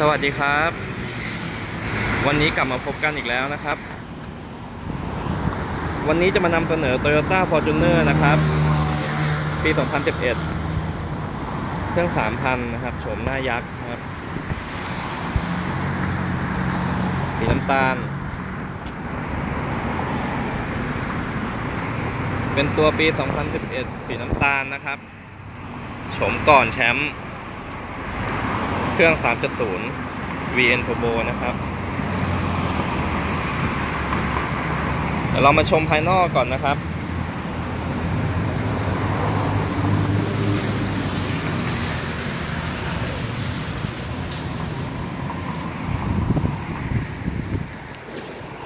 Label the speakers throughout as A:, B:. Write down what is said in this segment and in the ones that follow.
A: สวัสดีครับ วันนี้กลับมาพบกันอีกแล้วนะครับ วันนี้จะมานำเสนอ Toyota Fortuner นะครับ ปี 2011 เครื่อง 3,000 นะครับโฉมหน้ายักษ์นะครับสีน้ำตาล เป็นตัวปี 2011 สีน้ำตาลนะครับโฉมก่อนแชมป์ เครื่อง 3.0 VN Turbo นะครับ เดี๋ยวเรามาชมภายนอกก่อนนะครับ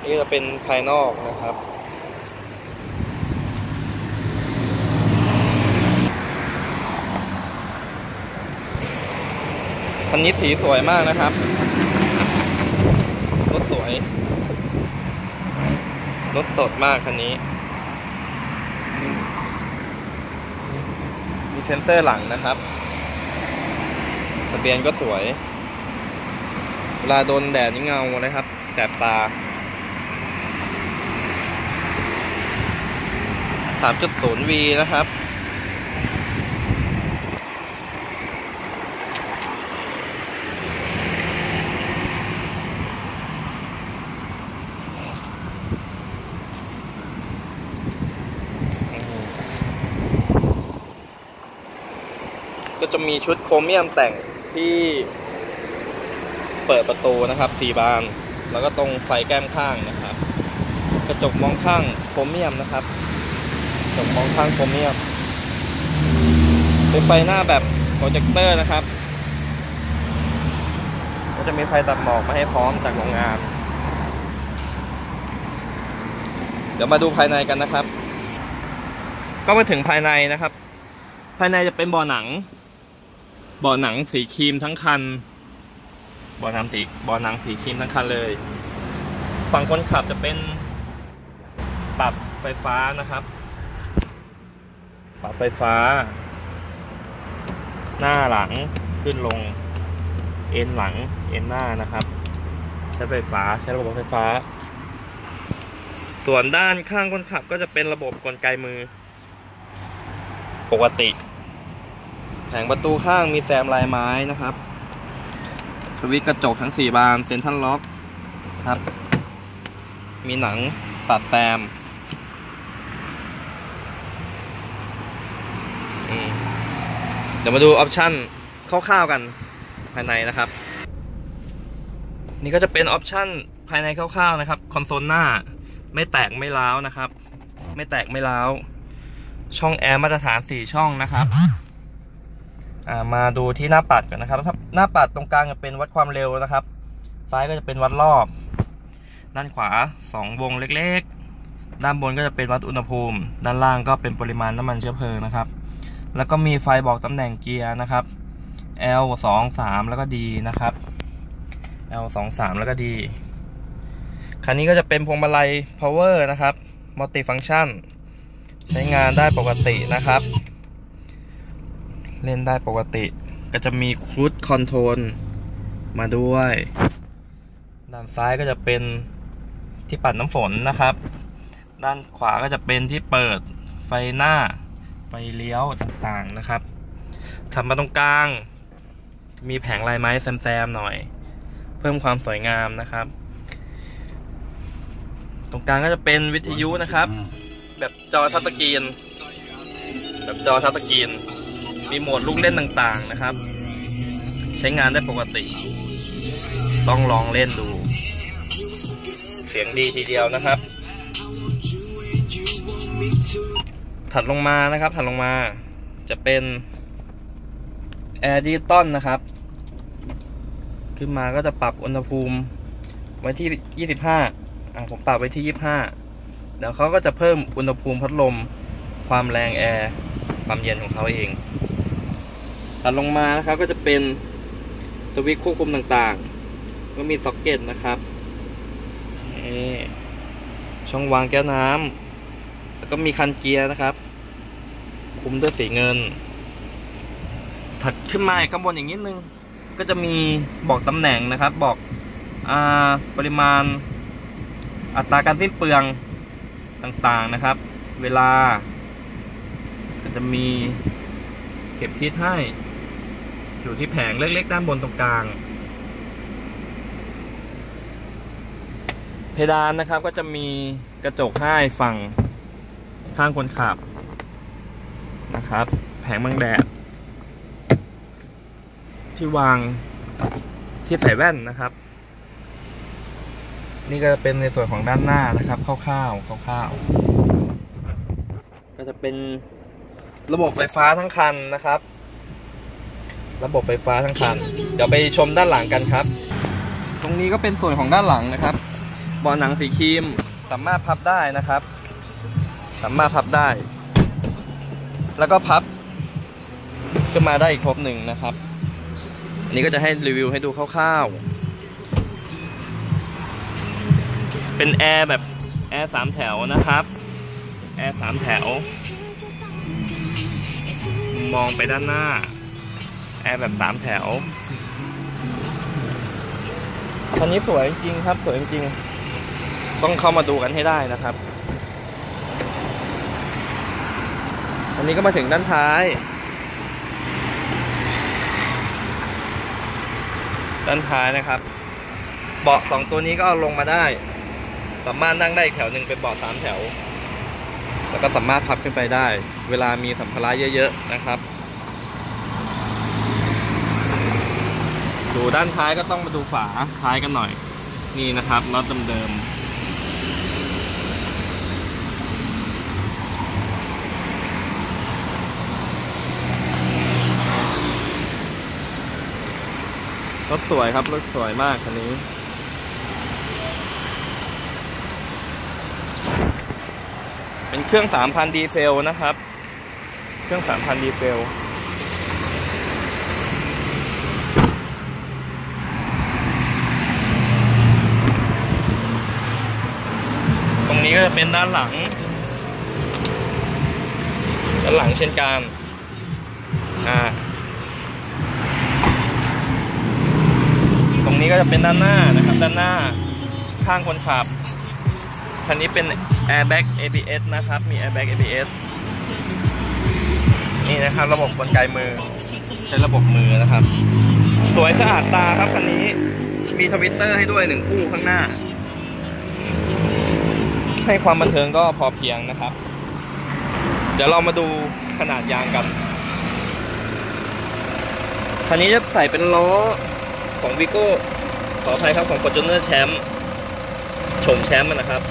A: นี่จะเป็นภายนอกนะครับ นนี้สีสวยมากนะครับ รถสวย รถสดมากคันนี้ มีเซ็นเซอร์หลังนะครับทะเบียนก็สวย เวลาโดนแดดนี่เงาเลยครับ แสบตา 3.0V นะครับ จะมีชุดโครเมียมแต่งที่เปิดประตูนะครับสี่บาน แล้วก็ตรงไฟแก้มข้างนะครับ กระจกมองข้างโครเมียมนะครับกระจกมองข้างโครเมียม เป็นไฟหน้าแบบโปรเจคเตอร์นะครับ ก็จะมีไฟตัดหมอกมาให้พร้อมจากโรงงาน เดี๋ยวมาดูภายในกันนะครับ ก็มาถึงภายในนะครับ ภายในจะเป็นบ่อหนัง บ่อหนังสีครีมทั้งคันเบ่อน้ำสีบ่อหนังสีครีมทั้งคันเลย ฝั่งคนขับจะเป็นปรับไฟฟ้านะครับ ปรับไฟฟ้า หน้าหลังขึ้นลง เอ็นหลัง เอ็นหน้านะครับ ใช้ไฟฟ้าใช้ระบบไฟฟ้า ส่วนด้านข้างคนขับก็จะเป็นระบบกลไกมือ ปกติ แผงประตูข้างมีแซมลายไม้นะครับสวิตกระจกทั้ง 4 บานเซ็นทรัลล็อกครับ มีหนังตัดแซมอืมเดี๋ยวมาดูออปชั่นคร่าวๆกันภายในนะครับ นี่ก็จะเป็นออปชั่นภายในคร่าวๆนะครับคอนโซลหน้า ไม่แตกไม่ร้าวนะครับ ไม่แตกไม่ร้าว ช่องแอร์มาตรฐาน 4 ช่องนะครับ มาดูที่หน้าปัดกันนะครับหน้าปัดตรงกลางจะเป็นวัดความเร็วนะครับ ซ้ายก็จะเป็นวัดรอบ ด้านขวา 2 วงเล็กๆ ด้านบนก็จะเป็นวัดอุณหภูมิ ด้านล่างก็เป็นปริมาณน้ำมันเชื้อเพลิงนะครับ แล้วก็มีไฟบอกตำแหน่งเกียร์นะครับ L 2 3แล้วก็ D นะครับ L 2 3แล้วก็ D คันนี้ก็จะเป็นพวงมาลัย power นะครับ multi function ใช้งานได้ปกตินะครับ เล่นได้ปกติ ก็จะมีครูดคอนโทรลมาด้วย ด้านซ้ายก็จะเป็นที่ปัดน้ำฝนนะครับ ด้านขวาก็จะเป็นที่เปิดไฟหน้า ไฟเลี้ยวต่างๆนะครับทำมาตรงกลาง มีแผงลายไม้แซมๆหน่อย เพิ่มความสวยงามนะครับ ตรงกลางก็จะเป็นวิทยุนะครับ แบบจอทัชสกรีน แบบจอทัชสกรีน มีโหมดลูกเล่นต่างๆนะครับ ใช้งานได้ปกติ ต้องลองเล่นดู เสียงดีทีเดียวนะครับ ถัดลงมานะครับ ถัดลงมาจะเป็นแอร์ดิจิตอลนะครับ ขึ้นมาก็จะปรับอุณหภูมิไว้ที่ 25อ่าผมปรับไว้ที่ 25 เดี๋ยวเขาก็จะเพิ่มอุณหภูมิพัดลม ความแรงแอร์ ความเย็นของเขาเอง ตัดลงมานะครับก็จะเป็นสวิตช์ควบคุมต่างๆ ก็มีซ็อกเก็ตนะครับช่องวางแก้วน้ำแล้วก็มีคันเกียร์นะครับ คุมด้วยสีเงิน ถัดขึ้นมาข้างบนอย่างนิดนึง ก็จะมีบอกตำแหน่งนะครับ บอกอปริมาณอัตราการสิ้นเปลืองต่างๆนะครับ เวลา ก็จะมีเก็บทิศให้ อยู่ที่แผงเล็กๆด้านบนตรงกลาง เพดานนะครับก็จะมีกระจกให้ฝั่งข้างคนขับนะครับ แผงบังแดด ที่วางที่ใส่แว่นนะครับ นี่ก็เป็นในส่วนของด้านหน้านะครับคร่าวๆคร่าวๆก็จะเป็นระบบไฟฟ้าทั้งคันนะครับ ระบบไฟฟ้าทั้งคัน เดี๋ยวไปชมด้านหลังกันครับ ตรงนี้ก็เป็นส่วนของด้านหลังนะครับเบาะหนังสีครีมสามารถพับได้นะครับ สามารถพับได้ แล้วก็พับขึ้นมาได้อีกทบหนึ่งนะครับอันนี้ก็จะให้รีวิวให้ดูคร่าวๆ เป็นแอร์แบบแอร์สามแถวนะครับ แอร์สามแถว มองไปด้านหน้า อร์แบบสามแถวคันนี้สวยจริงครับ สวยจริง ต้องเข้ามาดูกันให้ได้นะครับอันนี้ก็มาถึงด้านท้าย ด้านท้ายนะครับ เบาะสองตัวนี้ก็เอาลงมาได้ สามารถนั่งได้แถวหนึ่งเป็นเบาะสามแถว แล้วก็สามารถพับขึ้นไปได้ เวลามีสัมภาระเยอะ ๆ นะครับ ดูด้านท้ายก็ต้องมาดูฝาท้ายกันหน่อย นี่นะครับน็อตเดิมๆรถสวยครับรถสวยมากคันนี้ เป็นเครื่อง 3,000 ดีเซลนะครับ เครื่อง 3,000 ดีเซล ตรงนี้ก็จะเป็นด้านหลัง ด้านหลังเช่นกันอ่าตรงนี้ก็จะเป็นด้านหน้านะครับ ด้านหน้าข้างคนขับคันนี้เป็น airbag ABS นะครับ มี airbag ABS นี่นะครับ ระบบกลไกมือ ใช้ระบบมือนะครับ สวยสะอาดตาครับคันนี้มีทวิตเตอร์ให้ด้วยหนึ่งคู่ข้างหน้า ให้ความบันเทิงก็พอเพียงนะครับ เดี๋ยวเรามาดูขนาดยางกัน คันนี้จะใส่เป็นล้อของวิโก้ขออภัยครับของ Fortuner Champ ชมแชมป์นะครับ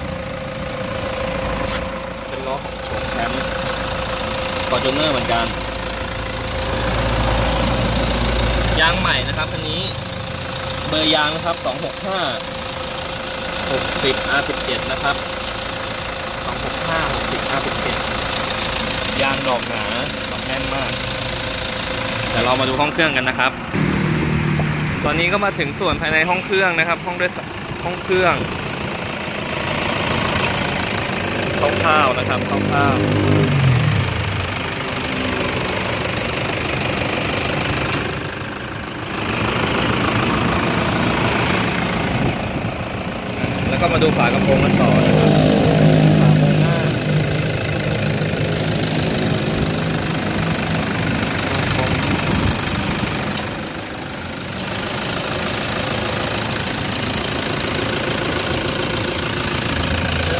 A: เป็นล้อของชมแชมป์ Fortuner เหมือนกัน ยางใหม่นะครับคันนี้เบอร์ยางนะครับ 265 60 R17 นะครับ 265 60 R17 ยางดอกหนาดอกแน่นมากเดี๋ยวเรามาดูห้องเครื่องกันนะครับ ตอนนี้ก็มาถึงส่วนภายในห้องเครื่องนะครับ ห้องด้วยห้องเครื่องคร่าวๆนะครับคร่าวๆแล้วก็มาดูฝากระโปรงกันต่อนะครับฝากระโปรงหน้า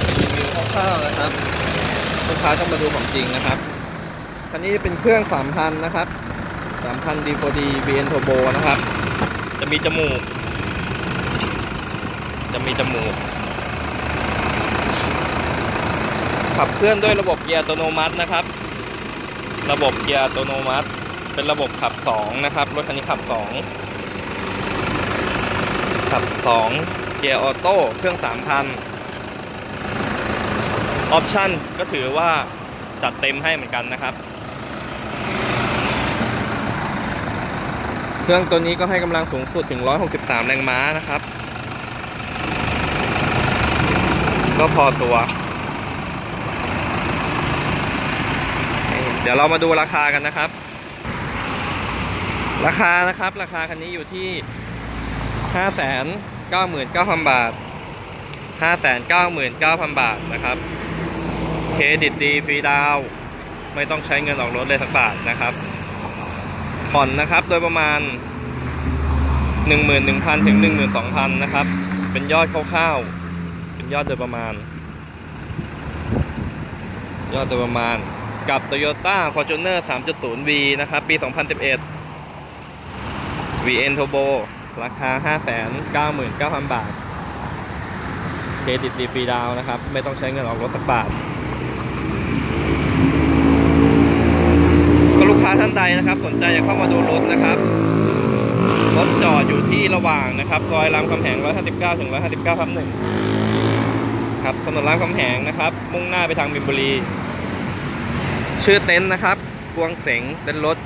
A: เป็นรีวิวคร่าวๆนะครับลูก ค้าต้องมาดูของจริงนะครับคันนี้จะเป็นเครื่อง3,000นนะครับ3,000 D4D VN Turbo นทอโบนะครับ จะมีจมูก จะมีจมูก ขับเคลื่อนด้วยระบบเกียร์อัตโนมัตินะครับ ระบบเกียร์อัตโนมัติ เป็นระบบขับ2นะครับ รถคันนี้ขับ2ขับ2เกียร์ออโต้เครื่อง3,000 ออปชั่นก็ถือว่าจัดเต็มให้เหมือนกันนะครับ เครื่องตัวนี้ก็ให้กำลังสูงสุดถึง 163 แรงม้านะครับ ก็พอตัว เดี๋ยวเรามาดูราคากันนะครับ ราคานะครับ ราคาคันนี้อยู่ที่ห้าแสนเก้าหมื่นเก้าพันบาทห้าแสนเก้าหมื่นเก้าพันบาทนะครับ เครดิตดีฟรีดาวไม่ต้องใช้เงินออกรถเลยสักบาทนะครับ ผ่อนนะครับโดยประมาณ 11,000 ถึง 12,000 นะครับ เป็นยอดคร่าวๆ เป็นยอดโดยประมาณ ยอดโดยประมาณกับ Toyota Fortuner 3.0V นะครับ ปี 2011 VN Turbo ราคา 599,000 บาท เครดิตดีฟรีดาวนะครับ ไม่ต้องใช้เงินออกรถสักบาท ก็ลูกค้าท่าน ใดนะครับ สนใจจะเข้ามาดูรถนะครับรถจอดอยู่ที่ระหว่างนะครับซอยรามคำแหง 159 ถึง 159ทับหนึ่งครับถนนรามคำแหงนะครับ มุ่งหน้าไปทางบินบุรี ชื่อเต็นท์นะครับกวงเสงเต็นท์รถ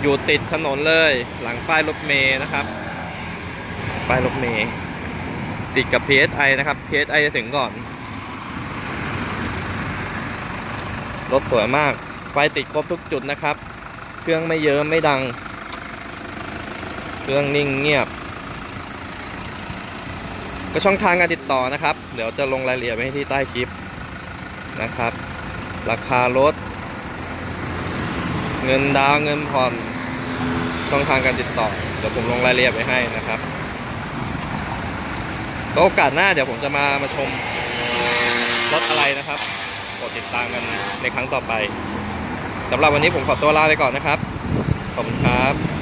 A: อยู่ติดถนนเลย หลังป้ายรถเมย์นะครับป้ายรถเมย์ติดกับ PSI นะครับ PSI จะถึงก่อน รถสวยมาก ไฟติดครบทุกจุดนะครับ เครื่องไม่เยอะไม่ดัง เครื่องนิ่งเงียบ ก็ช่องทางการติดต่อนะครับ เดี๋ยวจะลงรายละเอียดไว้ที่ใต้คลิปนะครับ ราคารถ เงินดาวเงินผ่อน ช่องทางการติดต่อ เดี๋ยวผมลงรายละเอียดไว้ให้นะครับก็โอกาสหน้าเดี๋ยวผมจะมามาชมรถอะไรนะครับ กดติดตามกันในครั้งต่อไป สำหรับวันนี้ผมขอตัวลาไปก่อนนะครับ ขอบคุณครับ